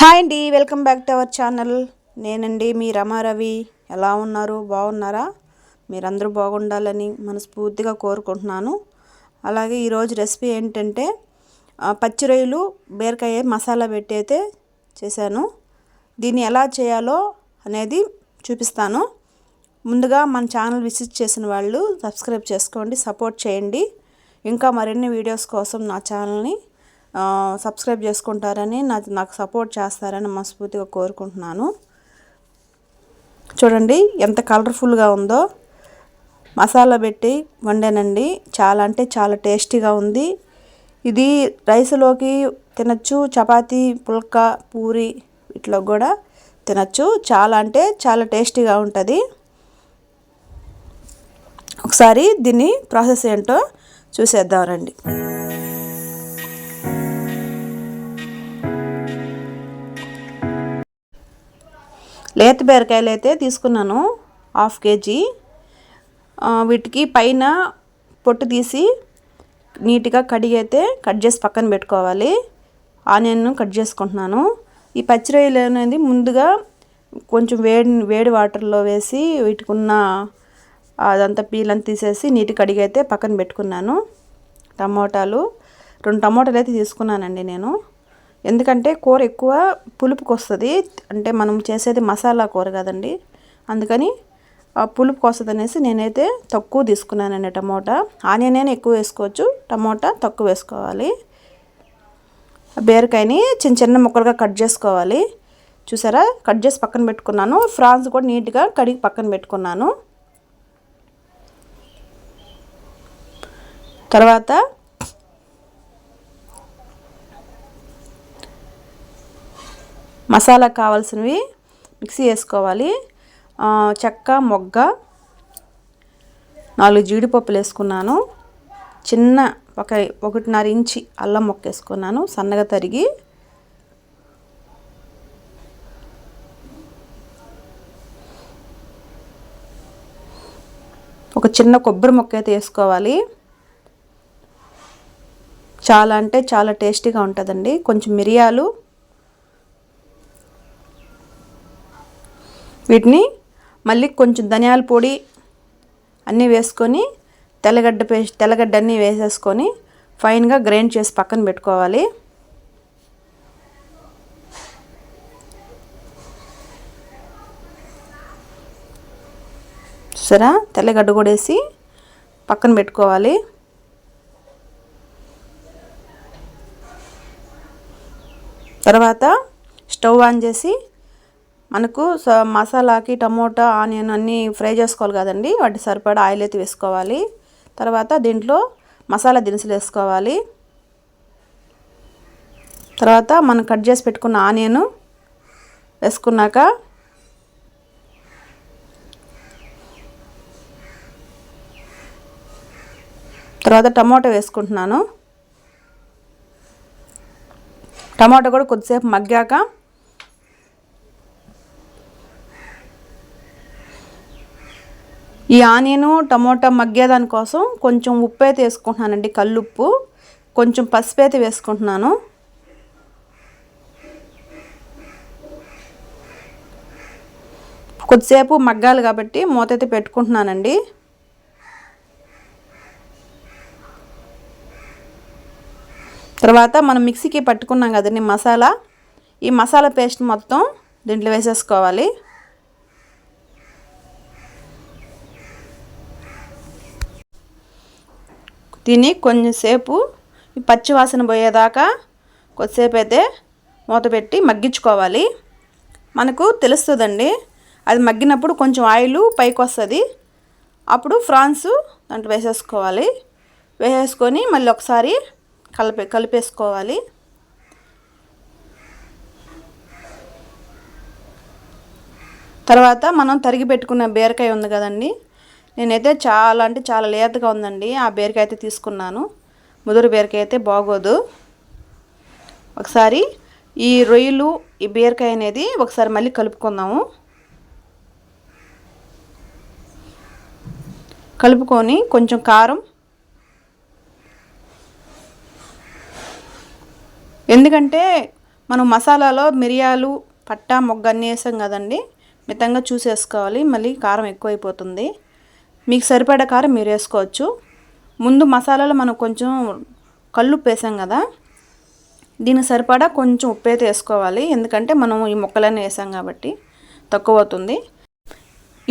Hi అండి welcome back to our channel. నేనండి మీ రమారవి. ఎలా ఉన్నారు? బాగున్నారా? మీరందరూ బాగుండాలని మనస్ఫూర్తిగా కోరుకుంటున్నాను. అలాగే ఈరోజు రెసిపీ ఏంటంటే పచ్చి రొయ్యలు బీరకాయ మసాలా పెట్టి అయితే చేశాను. దీన్ని ఎలా చేయాలో అనేది చూపిస్తాను. ముందుగా మన ఛానల్ విజిట్ చేసిన వాళ్ళు సబ్స్క్రైబ్ చేసుకోండి సపోర్ట్ చేయండి. ఇంకా మరిన్ని వీడియోస్ కోసం నా ఛానల్ని సబ్స్క్రైబ్ చేసుకుంటారని నా నాకు సపోర్ట్ చేస్తారని మనస్ఫూర్తిగా కోరుకుంటున్నాను. చూడండి ఎంత కలర్ఫుల్గా ఉందో. మసాలా పెట్టి వండానండి. చాలా అంటే చాలా టేస్టీగా ఉంది. ఇది రైస్లోకి తినచ్చు చపాతీ పుల్కా పూరి ఇట్లా కూడా తినచ్చు. చాలా అంటే చాలా టేస్టీగా ఉంటుంది. ఒకసారి దీన్ని ప్రాసెస్ ఏంటో చూసేద్దాం రండి. లేత బీరకాయలు అయితే తీసుకున్నాను హాఫ్ కేజీ. వీటికి పైన పొట్టు తీసి నీట్గా కడిగి అయితే కట్ చేసి పక్కన పెట్టుకోవాలి. ఆనియన్ కట్ చేసుకుంటున్నాను. ఈ పచ్చి రొయ్యలు అనేది ముందుగా కొంచెం వేడి వేడి వాటర్లో వేసి వీటికి ఉన్న అదంతా పీలంతా తీసేసి నీటి కడిగి అయితే పక్కన పెట్టుకున్నాను. టమోటాలు రెండు టమోటాలు అయితే తీసుకున్నానండి నేను. ఎందుకంటే కూర ఎక్కువ పులుపుకి వస్తుంది అంటే మనం చేసేది మసాలా కూర కదండి. అందుకని ఆ పులుపుకి వస్తుంది అనేసి నేనైతే తక్కువ తీసుకున్నానండి టమోటా. ఆనియన్ అయినా ఎక్కువ వేసుకోవచ్చు. టమోటా తక్కువ వేసుకోవాలి. బీరకాయని చిన్న చిన్న ముక్కలుగా కట్ చేసుకోవాలి. చూసారా? కట్ చేసి పక్కన పెట్టుకున్నాను. ఫ్రాన్స్ కూడా నీట్గా కడిగి పక్కన పెట్టుకున్నాను. తర్వాత మసాలా కావాల్సినవి మిక్సీ వేసుకోవాలి. చెక్క మొగ్గ నాలుగు జీడిపప్పులు వేసుకున్నాను. చిన్న ఒక ఒకటిన్నర ఇంచి అల్లం మొక్క వేసుకున్నాను సన్నగా తరిగి. ఒక చిన్న కొబ్బరి మొక్క అయితే వేసుకోవాలి. చాలా అంటే చాలా టేస్టీగా ఉంటుందండి. కొంచెం మిరియాలు వీటిని మళ్ళీ కొంచెం ధనియాల పొడి అన్నీ వేసుకొని తెల్లగడ్డ పేస్ట్ తెల్లగడ్డ అన్నీ వేసేసుకొని ఫైన్గా గ్రైండ్ చేసి పక్కన పెట్టుకోవాలి. చూసారా తెల్లగడ్డ కూడా వేసి పక్కన పెట్టుకోవాలి. తర్వాత స్టవ్ ఆన్ చేసి మనకు స- మసాలాకి టమోటా ఆనియన్ అన్నీ ఫ్రై చేసుకోవాలి కదండి. వాటి సరిపడా ఆయిల్ అయితే వేసుకోవాలి. తర్వాత దీంట్లో మసాలా దినుసులు వేసుకోవాలి. తర్వాత మనం కట్ చేసి పెట్టుకున్న ఆనియన్ వేసుకున్నాక తర్వాత టమోటా వేసుకుంటున్నాను. టమాటా కూడా కొద్దిసేపు మగ్గాక ఈ ఆనియన్ టమోటా మగ్గేదాని కోసం కొంచెం ఉప్పు అయితే వేసుకుంటున్నానండి కల్లుప్పు. కొంచెం పసుపు అయితే వేసుకుంటున్నాను. కొద్దిసేపు మగ్గాలి కాబట్టి మూత అయితే పెట్టుకుంటున్నానండి. తర్వాత మనం మిక్సీకి పట్టుకున్నాం కదండి మసాలా. ఈ మసాలా పేస్ట్ మొత్తం దీంట్లో వేసేసుకోవాలి. దీన్ని కొంచెంసేపు ఈ పచ్చి వాసన పోయేదాకా కొద్దిసేపు అయితే మూత పెట్టి మగ్గించుకోవాలి. మనకు తెలుస్తుందండి. అది మగ్గినప్పుడు కొంచెం ఆయిల్ పైకి వస్తుంది అప్పుడు ఫ్రాన్స్ దాంట్లో వేసేసుకోవాలి. వేసేసుకొని మళ్ళీ ఒకసారి కలిపే కలిపేసుకోవాలి. తర్వాత మనం తరిగి పెట్టుకున్న బీరకాయ ఉంది కదండి. నేనైతే చాలా అంటే చాలా లేతగా ఉందండి. ఆ బీరకాయ అయితే తీసుకున్నాను. ముదురు బీరకాయ అయితే బాగోదు. ఒకసారి ఈ రొయ్యలు ఈ బీరకాయ అనేది ఒకసారి మళ్ళీ కలుపుకుందాము. కలుపుకొని కొంచెం కారం. ఎందుకంటే మనం మసాలాలో మిరియాలు పట్టా మొగ్గ అన్నీ వేసాం కదండి. మితంగా చూసేసుకోవాలి. మళ్ళీ కారం ఎక్కువైపోతుంది. మీకు సరిపడా కారం మీరు వేసుకోవచ్చు. ముందు మసాలాలో మనం కొంచెం కల్లుప్పు వేసాం కదా దీనికి సరిపడా కొంచెం ఉప్పు అయితే వేసుకోవాలి. ఎందుకంటే మనం ఈ ముక్కలన్నీ వేసాం కాబట్టి తక్కువ అవుతుంది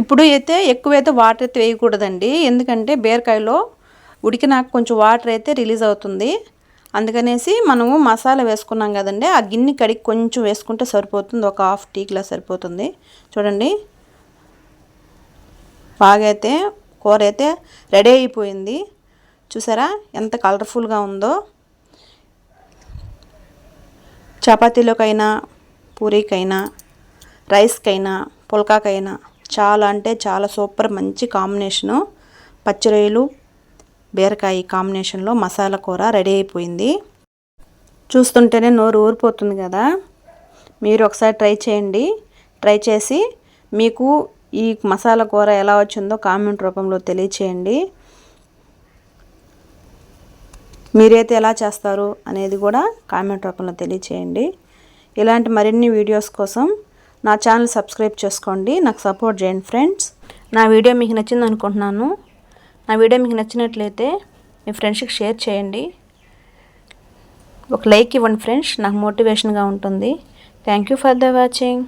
ఇప్పుడు అయితే ఎక్కువైతే వాటర్ అయితే వేయకూడదండి. ఎందుకంటే బీరకాయలో ఉడికినాక కొంచెం వాటర్ అయితే రిలీజ్ అవుతుంది. అందుకనేసి మనము మసాలా వేసుకున్నాం కదండి ఆ గిన్నె కడిగి కొంచెం వేసుకుంటే సరిపోతుంది. ఒక హాఫ్ టీ గ్లాస్ సరిపోతుంది. చూడండి బాగా అయితే కూర అయితే రెడీ అయిపోయింది. చూసారా? ఎంత కలర్ఫుల్గా ఉందో. చపాతీలోకైనా పూరీకైనా రైస్కైనా పుల్కాకైనా చాలా అంటే చాలా సూపర్ మంచి కాంబినేషను. పచ్చిరొయ్యలు బీరకాయ కాంబినేషన్లో మసాలా కూర రెడీ అయిపోయింది. చూస్తుంటేనే నోరు ఊరిపోతుంది కదా. మీరు ఒకసారి ట్రై చేయండి. ట్రై చేసి మీకు ఈ మసాలా కూర ఎలా వచ్చిందో కామెంట్ రూపంలో తెలియచేయండి. మీరైతే ఎలా చేస్తారు అనేది కూడా కామెంట్ రూపంలో తెలియచేయండి. ఇలాంటి మరిన్ని వీడియోస్ కోసం నా ఛానల్ సబ్స్క్రైబ్ చేసుకోండి. నాకు సపోర్ట్ చేయండి ఫ్రెండ్స్. నా వీడియో మీకు నచ్చింది అనుకుంటున్నాను. నా వీడియో మీకు నచ్చినట్లయితే మీ ఫ్రెండ్స్కి షేర్ చేయండి. ఒక లైక్ ఇవ్వండి ఫ్రెండ్స్. నాకు మోటివేషన్గా ఉంటుంది. Thank you for the watching.